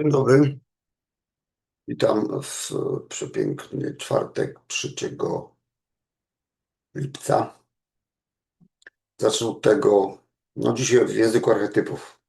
Dzień dobry. Witam w przepiękny czwartek 3 lipca. Zacznę od tego, no dzisiaj w języku archetypów,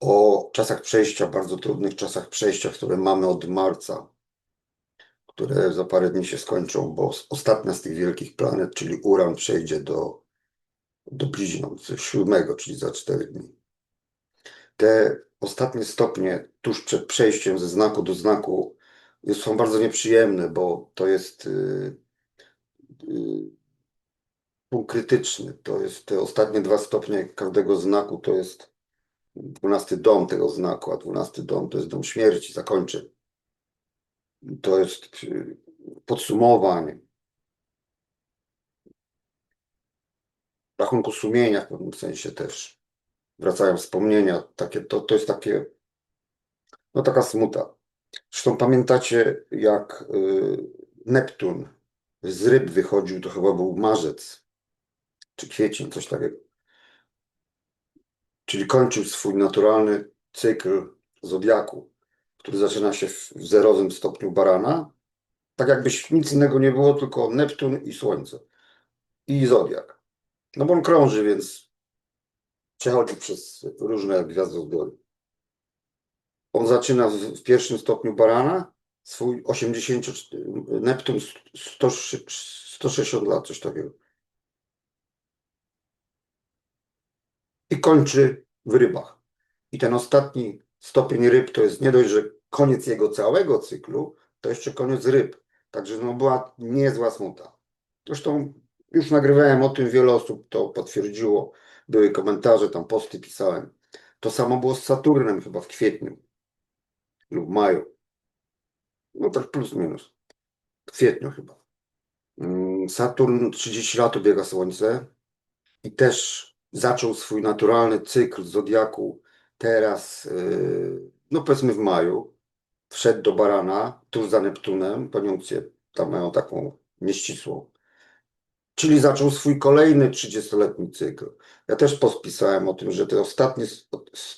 o czasach przejścia, bardzo trudnych czasach przejścia, które mamy od marca, które za parę dni się skończą, bo ostatnia z tych wielkich planet, czyli Uran, przejdzie do, do bliźniąt, siódmego, czyli za cztery dni. Te ostatnie stopnie tuż przed przejściem ze znaku do znaku są bardzo nieprzyjemne, bo to jest yy, yy, punkt krytyczny. To jest te ostatnie dwa stopnie każdego znaku, to jest dwunasty dom tego znaku, a dwunasty dom to jest dom śmierci, zakończeń. To jest yy, podsumowanie. Rachunku sumienia w pewnym sensie też wracają wspomnienia, takie, to, to jest takie, no taka smuta. Zresztą pamiętacie, jak y, Neptun z ryb wychodził, to chyba był marzec, czy kwiecień, coś takiego. Czyli kończył swój naturalny cykl zodiaku, który zaczyna się w zerowym stopniu barana, tak jakbyś nic innego nie było, tylko Neptun i Słońce. I zodiak. No bo on krąży, więc przechodzi przez różne gwiazdozbiory. On zaczyna w, pierwszym stopniu barana, swój 80, Neptun 100, 160 lat, coś takiego. I kończy w rybach. I ten ostatni stopień ryb to jest nie dość, że koniec jego całego cyklu, to jeszcze koniec ryb. Także no była niezła smuta. Zresztą już nagrywałem o tym, wiele osób to potwierdziło były komentarze, tam posty pisałem. To samo było z Saturnem chyba w kwietniu lub maju. No tak plus minus. W kwietniu chyba. Mm, Saturn 30 lat obiega Słońce i też zaczął swój naturalny cykl zodiaku teraz, yy, no powiedzmy w maju. Wszedł do Barana, tuż za Neptunem, koniunkcję tam mają taką nieścisłą. Czyli zaczął swój kolejny 30-letni cykl. Ja też pospisałem o tym, że te ostatnie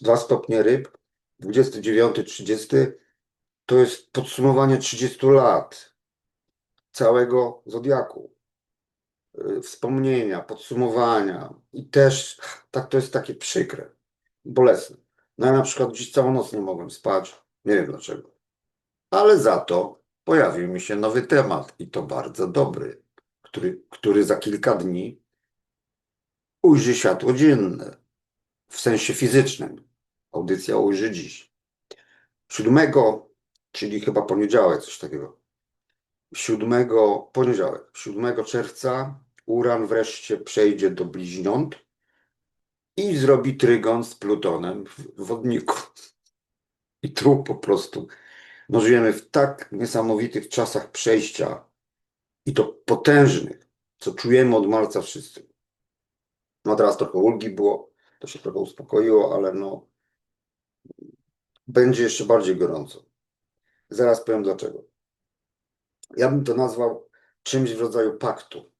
dwa stopnie ryb, 29, 30, to jest podsumowanie 30 lat całego zodiaku. Y, wspomnienia, podsumowania i też tak to jest takie przykre, bolesne. No ja na przykład dziś całą noc nie mogłem spać, nie wiem dlaczego. Ale za to pojawił mi się nowy temat i to bardzo dobry który, który za kilka dni ujrzy światło dzienne w sensie fizycznym. Audycja ujrzy dziś. Siódmego, czyli chyba poniedziałek, coś takiego. Siódmego, poniedziałek, 7 czerwca Uran wreszcie przejdzie do bliźniąt i zrobi trygon z Plutonem w wodniku. I tu po prostu no żyjemy w tak niesamowitych czasach przejścia i to potężnych, co czujemy od marca wszyscy. No teraz trochę ulgi było, to się trochę uspokoiło, ale no będzie jeszcze bardziej gorąco. Zaraz powiem dlaczego. Ja bym to nazwał czymś w rodzaju paktu.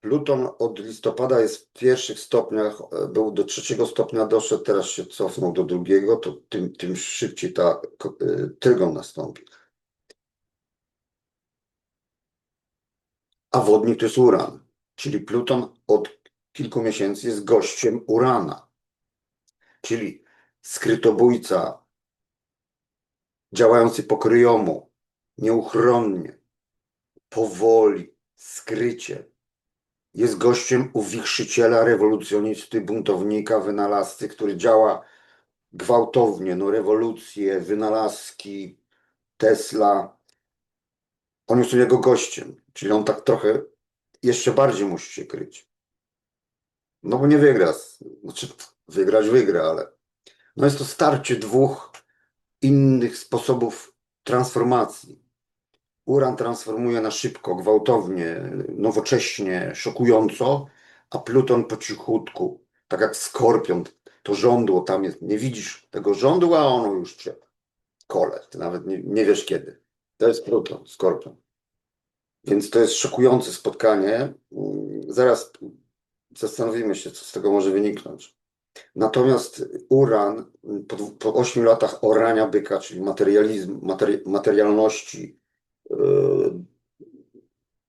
Pluton od listopada jest w pierwszych stopniach, e, był do trzeciego stopnia doszedł, teraz się cofnął do drugiego, to tym, tym szybciej ta e, trygon nastąpi. A wodnik to jest uran. Czyli Pluton od kilku miesięcy jest gościem urana. Czyli skrytobójca, działający pokryjomu, nieuchronnie, powoli, skrycie. Jest gościem uwichrzyciela, rewolucjonisty, buntownika, wynalazcy, który działa gwałtownie, no rewolucje, wynalazki, Tesla. On jest u niego gościem. Czyli on tak trochę jeszcze bardziej musi się kryć. No bo nie wygra. Znaczy, wygrać wygra, ale no jest to starcie dwóch innych sposobów transformacji. Uran transformuje na szybko, gwałtownie, nowocześnie, szokująco, a Pluton po cichutku, tak jak skorpion, to żądło tam jest, nie widzisz tego żądła, a ono już cię kole, ty nawet nie, nie wiesz kiedy. To jest Pluton, skorpion. Więc to jest szokujące spotkanie. Zaraz zastanowimy się, co z tego może wyniknąć. Natomiast uran po, po 8 latach orania byka, czyli materializm, materi, materialności, yy,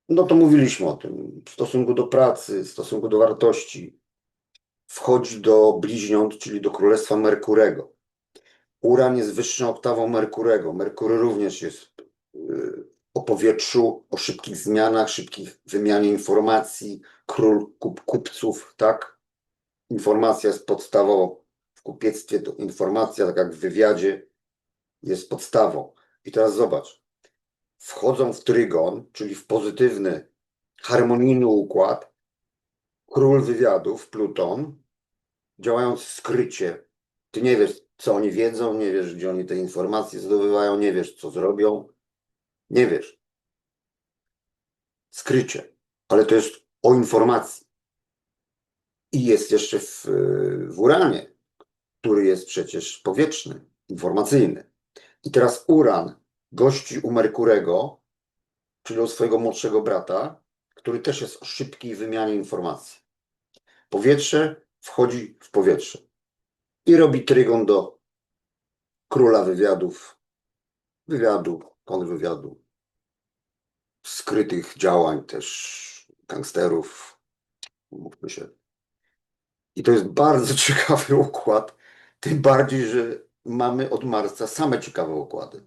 no to mówiliśmy o tym, w stosunku do pracy, w stosunku do wartości, wchodzi do bliźniąt, czyli do królestwa Merkurego. Uran jest wyższą oktawą Merkurego. Merkury również jest yy, o powietrzu, o szybkich zmianach, szybkich wymianie informacji, król kup, kupców, tak? Informacja jest podstawą w kupiectwie, to informacja, tak jak w wywiadzie, jest podstawą. I teraz zobacz, wchodzą w trygon, czyli w pozytywny, harmonijny układ, król wywiadów, Pluton, działając w skrycie. Ty nie wiesz, co oni wiedzą, nie wiesz, gdzie oni te informacje zdobywają, nie wiesz, co zrobią, nie wiesz. Skrycie, ale to jest o informacji. I jest jeszcze w, w uranie, który jest przecież powietrzny, informacyjny. I teraz uran gości u Merkurego, czyli u swojego młodszego brata, który też jest o szybkiej wymianie informacji. Powietrze wchodzi w powietrze i robi trygon do króla wywiadów, wywiadu, kontrwywiadu, skrytych działań też gangsterów, mówmy się. I to jest bardzo ciekawy układ, tym bardziej, że mamy od marca same ciekawe układy.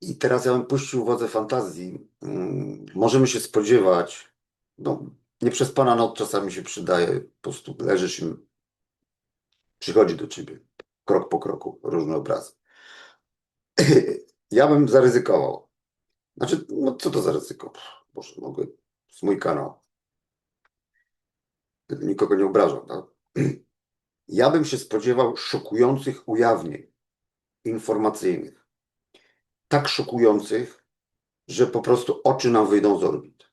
I teraz ja bym puścił wodze fantazji. Mm, Możemy się spodziewać, no nie przez pana noc czasami się przydaje, po prostu leżysz i przychodzi do ciebie krok po kroku różne obrazy. Ja bym zaryzykował. Znaczy, no co to za ryzyko? Boże, mogę, jest mój kanał. Nikogo nie obrażam, tak? Ja bym się spodziewał szokujących ujawnień informacyjnych. Tak szokujących, że po prostu oczy nam wyjdą z orbit.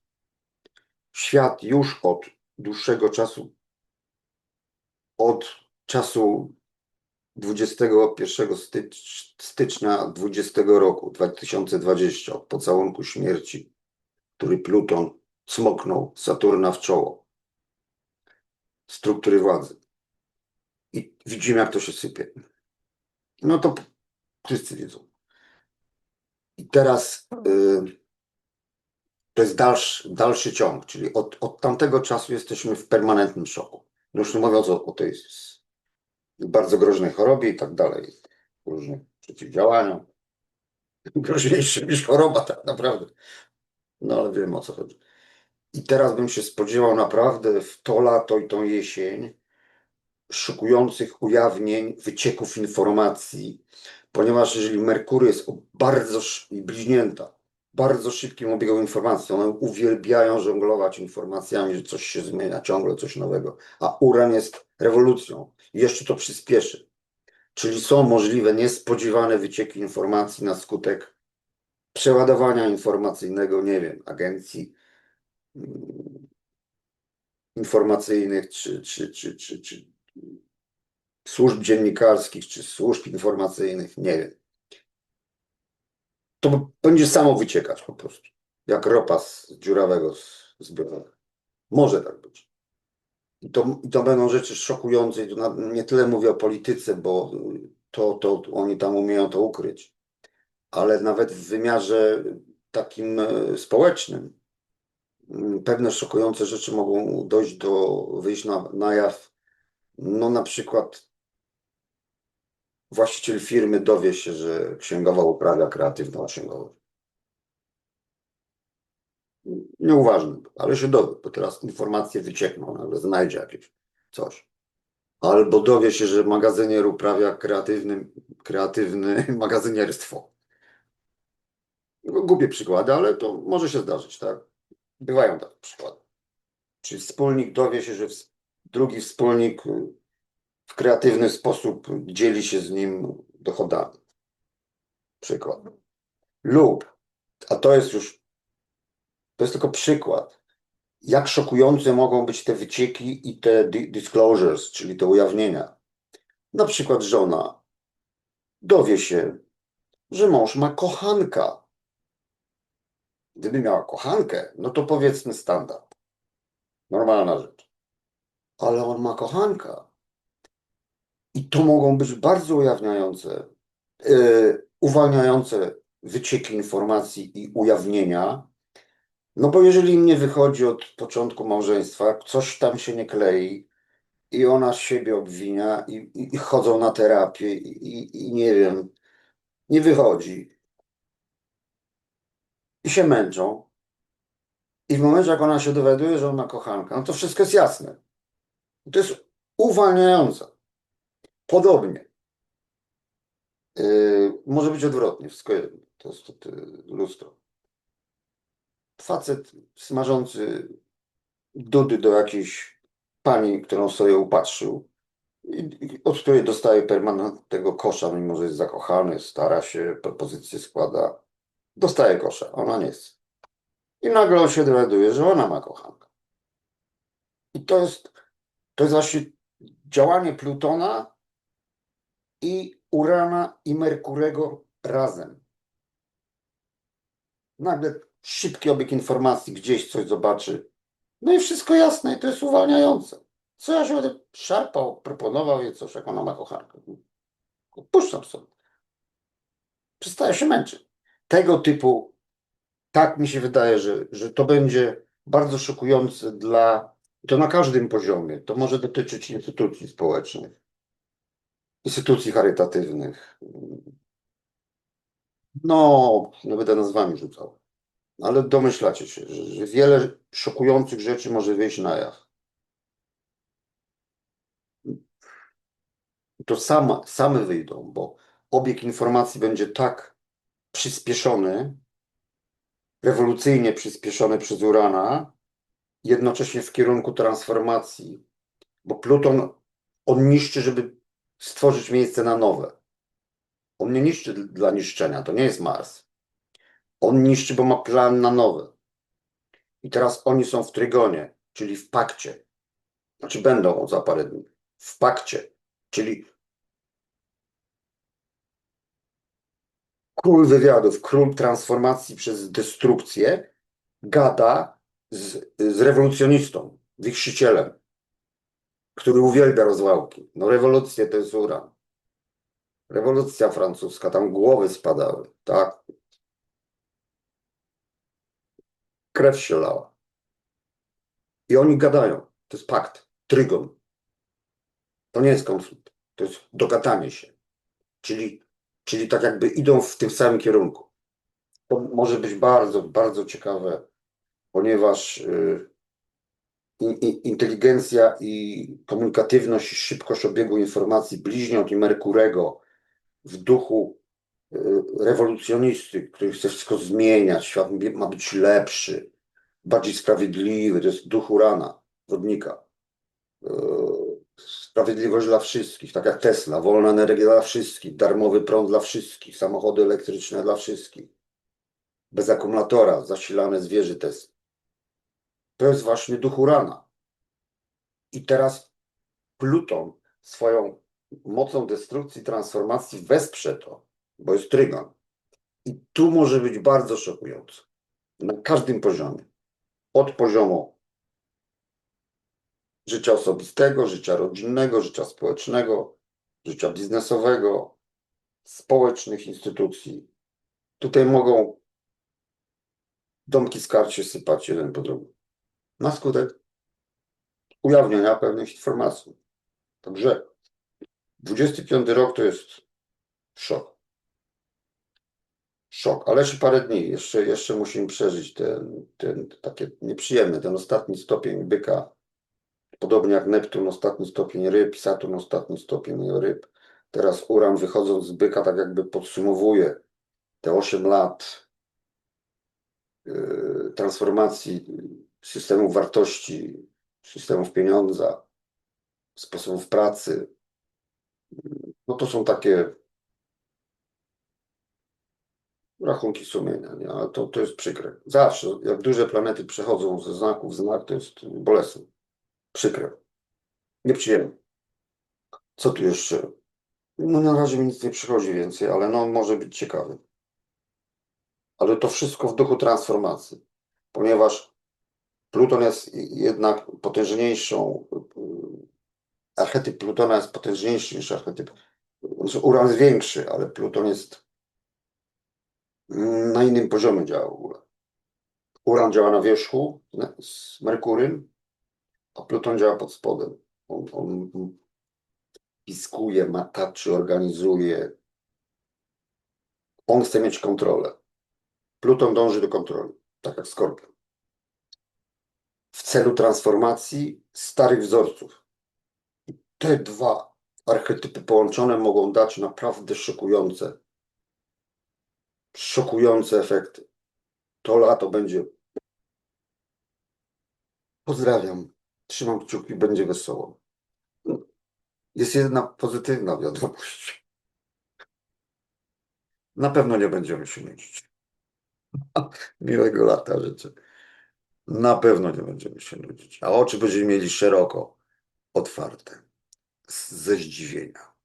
Świat już od dłuższego czasu, od czasu 21 stycz- stycznia 20 roku, 2020, od pocałunku śmierci, który Pluton smoknął Saturna w czoło struktury władzy. I widzimy, jak to się sypie. No to wszyscy wiedzą. I teraz y, to jest dalszy, dalszy ciąg, czyli od, od tamtego czasu jesteśmy w permanentnym szoku. No Już nie mówiąc o, o tej bardzo groźnej chorobie i tak dalej, różnych przeciwdziałaniach. Groźniejszym niż choroba tak naprawdę. No ale wiem o co chodzi. I teraz bym się spodziewał naprawdę w to lato i tą jesień szokujących ujawnień, wycieków informacji, ponieważ jeżeli Merkury jest bardzo bliźnięta, bardzo szybkim obiegiem informacji, one uwielbiają żonglować informacjami, że coś się zmienia, ciągle coś nowego, a Uran jest rewolucją i jeszcze to przyspieszy. Czyli są możliwe niespodziewane wycieki informacji na skutek przeładowania informacyjnego, nie wiem, agencji mm, informacyjnych, czy, czy, czy, czy, czy służb dziennikarskich, czy służb informacyjnych, nie wiem. To będzie samo wyciekać po prostu, jak ropa z dziurawego z- zbiorowego. Może tak być. I to, I to będą rzeczy szokujące. I na- nie tyle mówię o polityce, bo to, to oni tam umieją to ukryć, ale nawet w wymiarze takim e, społecznym pewne szokujące rzeczy mogą dojść do wyjść na, na jaw. No na przykład właściciel firmy dowie się, że księgowa uprawia kreatywną księgowość. Nieuważny, ale się dowie, bo teraz informacje wyciekną, nagle znajdzie jakieś coś. Albo dowie się, że magazynier uprawia kreatywny, kreatywny magazynierstwo. Głupie przykłady, ale to może się zdarzyć, tak? Bywają takie przykłady. Czy wspólnik dowie się, że drugi wspólnik y, w kreatywny sposób dzieli się z nim dochodami. Przykład. Lub, a to jest już, to jest tylko przykład, jak szokujące mogą być te wycieki i te di- disclosures, czyli te ujawnienia. Na przykład żona dowie się, że mąż ma kochanka. Gdyby miała kochankę, no to powiedzmy standard. Normalna rzecz. Ale on ma kochanka. I to mogą być bardzo ujawniające, yy, uwalniające wycieki informacji i ujawnienia. No bo jeżeli im nie wychodzi od początku małżeństwa, coś tam się nie klei i ona siebie obwinia i, i, i chodzą na terapię i, i, nie wiem, nie wychodzi. I się męczą. I w momencie, jak ona się dowiaduje, że on ma kochankę, no to wszystko jest jasne. To jest uwalniające. Podobnie. Yy, może być odwrotnie, wszystko jedno. To jest to, lustro. Facet smażący dudy do jakiejś pani, którą sobie upatrzył, i, od której dostaje permanentnego kosza, mimo że jest zakochany, stara się, propozycje składa, dostaje kosza, ona nie chce. I nagle on się dowiaduje, że ona ma kochankę. I to jest, to jest właśnie działanie Plutona i Urana i Merkurego razem. Nagle szybki obieg informacji, gdzieś coś zobaczy. No i wszystko jasne, i to jest uwalniające. Co ja się będę szarpał, proponował jej coś, jak ona ma kochankę. Puszczam sobie. Przestaję się męczyć. Tego typu, tak mi się wydaje, że, że to będzie bardzo szokujące dla, to na każdym poziomie. To może dotyczyć instytucji społecznych, instytucji charytatywnych. No, nie będę nazwami rzucał. Ale domyślacie się, że, że wiele szokujących rzeczy może wyjść na jaw. To sama, same wyjdą, bo obieg informacji będzie tak przyspieszony, rewolucyjnie przyspieszony przez Urana, jednocześnie w kierunku transformacji, bo Pluton on niszczy, żeby stworzyć miejsce na nowe. On nie niszczy dla niszczenia, to nie jest Mars. On niszczy, bo ma plan na nowe. I teraz oni są w trygonie, czyli w pakcie. Znaczy będą za parę dni. W pakcie, czyli król wywiadów, król transformacji przez destrukcję gada z, z rewolucjonistą, wichrzycielem, który uwielbia rozwałki. No rewolucję to jest uran. Rewolucja francuska, tam głowy spadały, tak? Krew się lała. I oni gadają. To jest pakt, trygon. To nie jest konflikt, to jest dogadanie się. Czyli, czyli tak jakby idą w tym samym kierunku. To może być bardzo, bardzo ciekawe, ponieważ y, in- inteligencja i komunikatywność szybkość obiegu informacji bliźniąt i Merkurego w duchu y, rewolucjonisty, który chce wszystko zmieniać, świat ma być lepszy, bardziej sprawiedliwy, to jest duch Urana, wodnika. Y, Sprawiedliwość dla wszystkich, tak jak Tesla, wolna energia dla wszystkich, darmowy prąd dla wszystkich, samochody elektryczne dla wszystkich, bez akumulatora, zasilane z wieży Tesla. To jest właśnie duch Urana. I teraz Pluton swoją mocą destrukcji, transformacji wesprze to, bo jest trygon. I tu może być bardzo szokujące. Na każdym poziomie. Od poziomu życia osobistego, życia rodzinnego, życia społecznego, życia biznesowego, społecznych instytucji. Tutaj mogą domki z kart się sypać jeden po drugim. Na skutek ujawnienia pewnych informacji. Także 25 rok to jest szok. Szok, ale jeszcze parę dni, jeszcze, jeszcze musimy przeżyć ten, ten takie nieprzyjemny, ten ostatni stopień byka. Podobnie jak Neptun, ostatni stopień ryb, Saturn, ostatni stopień ryb. Teraz Uran wychodząc z byka, tak jakby podsumowuje te 8 lat yy, transformacji systemów wartości, systemów pieniądza, sposobów pracy. No to są takie rachunki sumienia, nie? ale to, to jest przykre. Zawsze, jak duże planety przechodzą ze znaków w znak, to jest bolesne. Przykre. Nieprzyjemne. Co tu jeszcze? No na razie mi nic nie przychodzi więcej, ale no może być ciekawy. Ale to wszystko w duchu transformacji, ponieważ Pluton jest jednak potężniejszą archetyp Plutona jest potężniejszy niż archetyp. Znaczy, Uran jest większy, ale Pluton jest mm, na innym poziomie działa w ogóle. Uran działa na wierzchu z Merkurym, a Pluton działa pod spodem. On, on piskuje, mataczy, organizuje. On chce mieć kontrolę. Pluton dąży do kontroli, tak jak Skorpion. W celu transformacji starych wzorców. I te dwa archetypy połączone mogą dać naprawdę szokujące, szokujące efekty. To lato będzie. Pozdrawiam. Trzymam kciuki, będzie wesoło. Jest jedna pozytywna wiadomość. Na pewno nie będziemy się nudzić. Miłego lata życzę. Na pewno nie będziemy się nudzić. A oczy będziemy mieli szeroko otwarte. Ze zdziwienia.